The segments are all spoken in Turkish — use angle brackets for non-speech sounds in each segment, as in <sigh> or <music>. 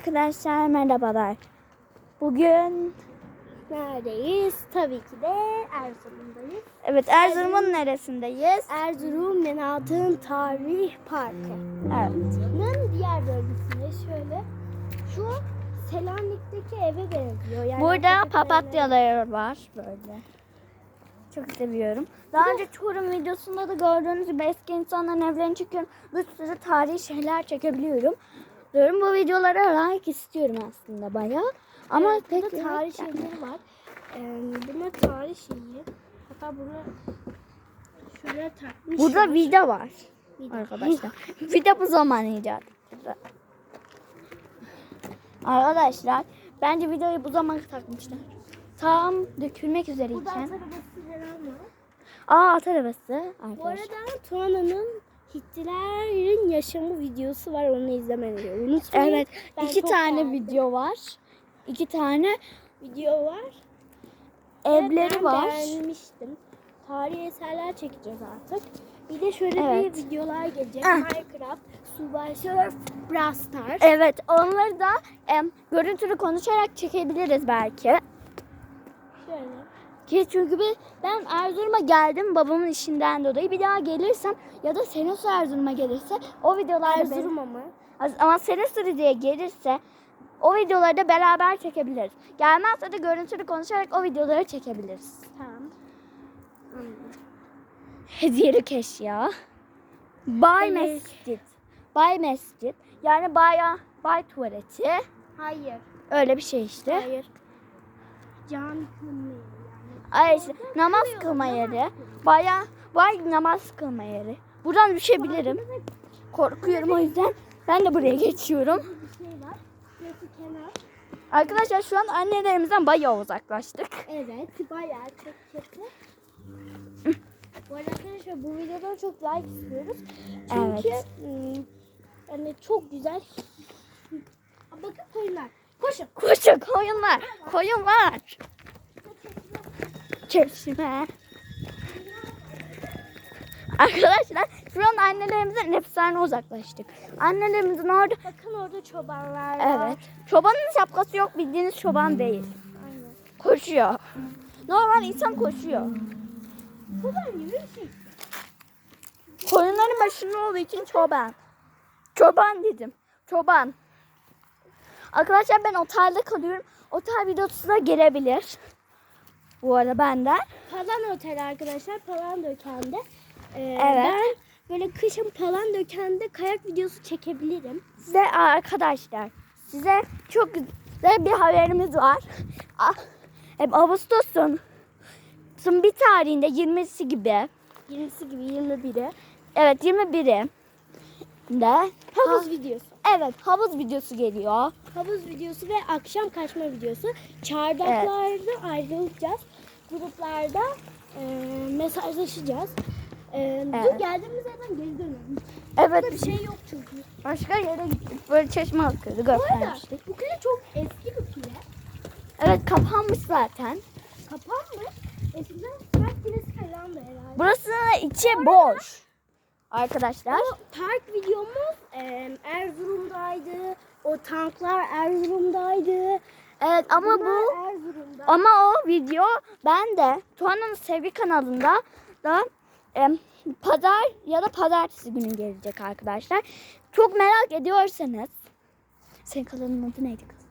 Arkadaşlar merhabalar. Bugün Neredeyiz? Tabii ki de Erzurum'dayız. evet Erzurum'un neresindeyiz? Erzurum Menat'ın Tarih Parkı. Evet. Bunun diğer bölgesinde şöyle şu Selanik'teki eve benziyor. Yani Burada papatyalar var böyle. Çok seviyorum. Daha önce Çorum videosunda da gördüğünüz gibi eski insanların evlerini çekiyorum. Bir sürü tarihi şeyler çekebiliyorum. Diyorum bu videolara like istiyorum aslında bayağı. Ama Evet, pek burada tarih şeyleri var. Ee, bunlar tarih şeyi. Hatta bunu şöyle takmış. Burada vida var Vida. arkadaşlar. vida bu zaman icat edildi. Arkadaşlar bence videoyu bu zaman takmışlar. Tam dökülmek Burada üzereyken. at arabası. Aa at arabası Bu arkadaşlar. arada Tuana'nın Hitler'in yaşamı videosu var onu izlemenizi unutmayın. Evet Ben iki tane beğendim. video var. İki tane video var. evleri ben var. beğenmiştim. Tarihi eserler çekeceğiz artık. Bir de şöyle Evet. bir videolar gelecek. Ah. Minecraft, Subway Surf, Brawl Stars. Evet onları da em, görüntülü konuşarak çekebiliriz belki. Şöyle. Ki çünkü bir, ben Erzurum'a geldim babamın işinden dolayı. Bir daha gelirsem ya da Senos Erzurum'a gelirse o videolarda Erzurum ama. benim- ama Senos diye gelirse o videoları da beraber çekebiliriz. Gelmezse de görüntülü konuşarak o videoları çekebiliriz. Tamam. Hediyelik <laughs> eşya. Bay Evet. Mescit. Bay Mescit. Yani baya bay tuvaleti. Hayır. Öyle bir şey işte. Hayır. Can yani. Ay işte, namaz kılma yeri. Baya bay namaz kılma yeri. Buradan düşebilirim. Korkuyorum o yüzden. Ben de buraya geçiyorum. Arkadaşlar şu an annelerimizden bayağı uzaklaştık. Evet, bayağı çok kötü. bu arada arkadaşlar bu videodan çok like istiyoruz. Çünkü Evet. ım, yani çok güzel. Bakın koyunlar. Koşun. Koşun koyunlar. Koyunlar. Çeşme. Arkadaşlar şu an annelerimizden efsane uzaklaştık. Annelerimizin orada Bakın orada çobanlar var. Evet. Çobanın şapkası yok bildiğiniz çoban değil. Aynen. Koşuyor. Normal insan koşuyor. Çoban gibi bir şey. Koyunların başında olduğu için çoban. Çoban dedim. Çoban. Arkadaşlar ben otelde kalıyorum. Otel videosu da gelebilir. Bu arada benden. Palan Otel arkadaşlar. Palan Döken'de. Ee, Evet. Ben böyle kışın Palan Döken'de kayak videosu çekebilirim. Size arkadaşlar size çok güzel bir haberimiz var. Ah, Ağustos'un bir tarihinde 20'si gibi 20'si gibi 21'i. evet 21'i de Havuz videosu. evet havuz videosu geliyor. Havuz videosu ve akşam kaçma videosu. Çardaklarda ayrılacağız. Gruplarda e, mesajlaşacağız. E, Evet. Dur geldiğimiz yerden geri dönelim. Evet Burada bir şey yok çünkü. başka yere gittik böyle çeşme akıyordu Bu göstermiştik. bu kule çok eski bir kule. Evet kapanmış zaten. Kapanmış. Eskiden Sarp Kulesi falan da herhalde. Burası içi boş. Arkadaşlar. O park videomuz e, Erzurum'daydı. O tanklar Erzurum'daydı. Evet ama bu Bunlar Erzurum'da. ama o video ben de Tuana'nın Sevgi kanalında da em, pazar ya da pazartesi günü gelecek arkadaşlar. Çok merak ediyorsanız senin kanalının adı neydi kız?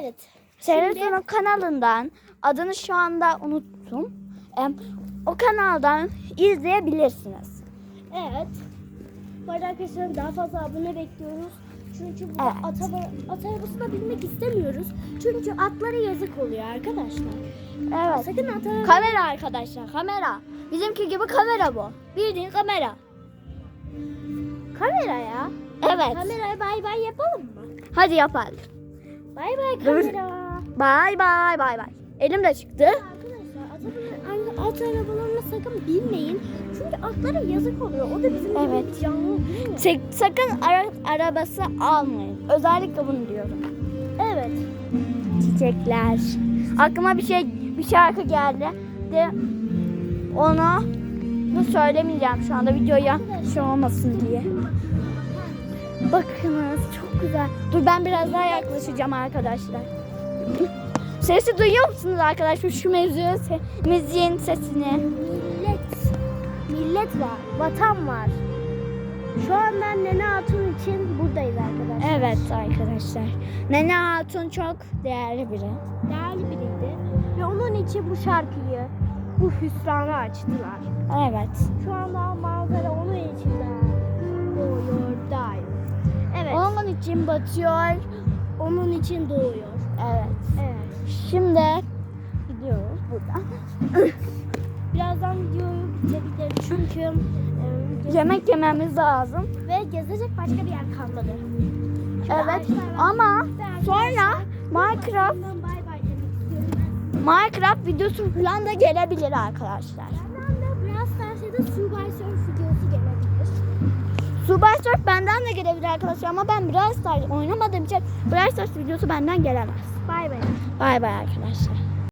Evet. Serena'nın kanalından adını şu anda unuttum. O kanaldan izleyebilirsiniz. Evet. Bu arada arkadaşlar daha fazla abone bekliyoruz. Çünkü burada Evet. at, at arabasına binmek istemiyoruz. Çünkü atlara yazık oluyor arkadaşlar. Evet. Sakın at arabasına... Kamera arkadaşlar kamera. Bizimki gibi kamera bu. Bildiğin kamera. Kamera ya. Evet. Kameraya bay bay yapalım mı? Hadi yapalım. Bay bay kamera. Bay bay bay bay. Elim de çıktı. Arkadaşlar at, araba- at arabalarına sakın binmeyin. Çünkü atlara yazık oluyor. O da bizim Evet. gibi canlı değil mi? Sakın ara- arabası almayın. Özellikle bunu diyorum. Evet. Çiçekler. Aklıma bir şey bir şarkı geldi. De onu Bu söylemeyeceğim şu anda videoya şey olmasın diye. Bakınız çok güzel. Dur ben biraz daha yaklaşacağım arkadaşlar. Sesi duyuyor musunuz arkadaşlar? Şu müziğin, se- müziğin sesini. Millet. Millet var. Vatan var. Şu anda Nene Hatun için buradayız arkadaşlar. Evet arkadaşlar. Nene Hatun çok değerli biri. Değerli biriydi. Ve onun için bu şarkıyı, bu hüsranı açtılar. Evet. Şu anda manzara onun için de doğuyor, daim. Evet. Onun için batıyor. Onun için doğuyor. Evet. Evet. Şimdi gidiyoruz buradan. <laughs> Birazdan videoyu bitirebiliriz çünkü e, Yemek yememiz lazım. ve gezecek başka bir yer kalmadı. Çünkü Evet. Ama sonra Minecraft. Minecraft videosu falan da gelebilir arkadaşlar. Stars'a da Survival Surf videosu gelebilir. Subay Surf benden de gelebilir arkadaşlar ama ben Brawl Stars oynamadığım için Brawl Stars videosu benden gelemez. Bay bay. Bay bay arkadaşlar.